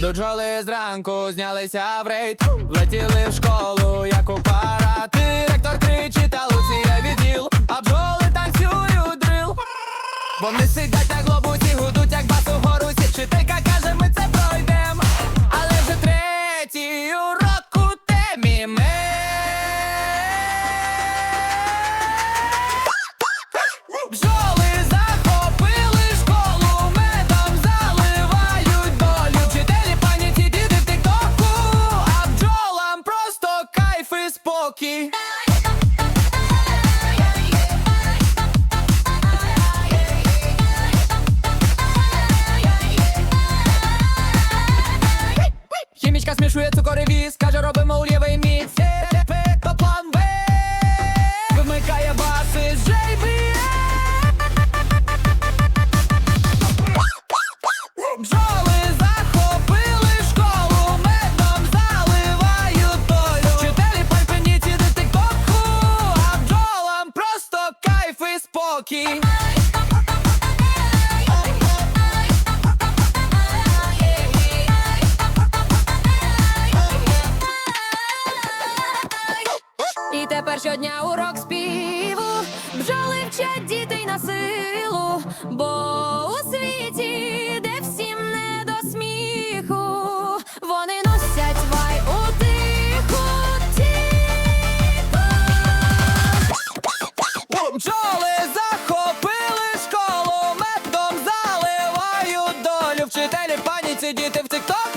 Бджоли зранку, знялися в рейд. Влетіли в школу, як у парад. Директор кричить, boki Chemiczka zmieszuje cukor i wis Kaziorowy mu і. І тепер щодня урок співу. Бджоли вчать дітей на силу, бо у світі вчителі в паніці, діти в тикток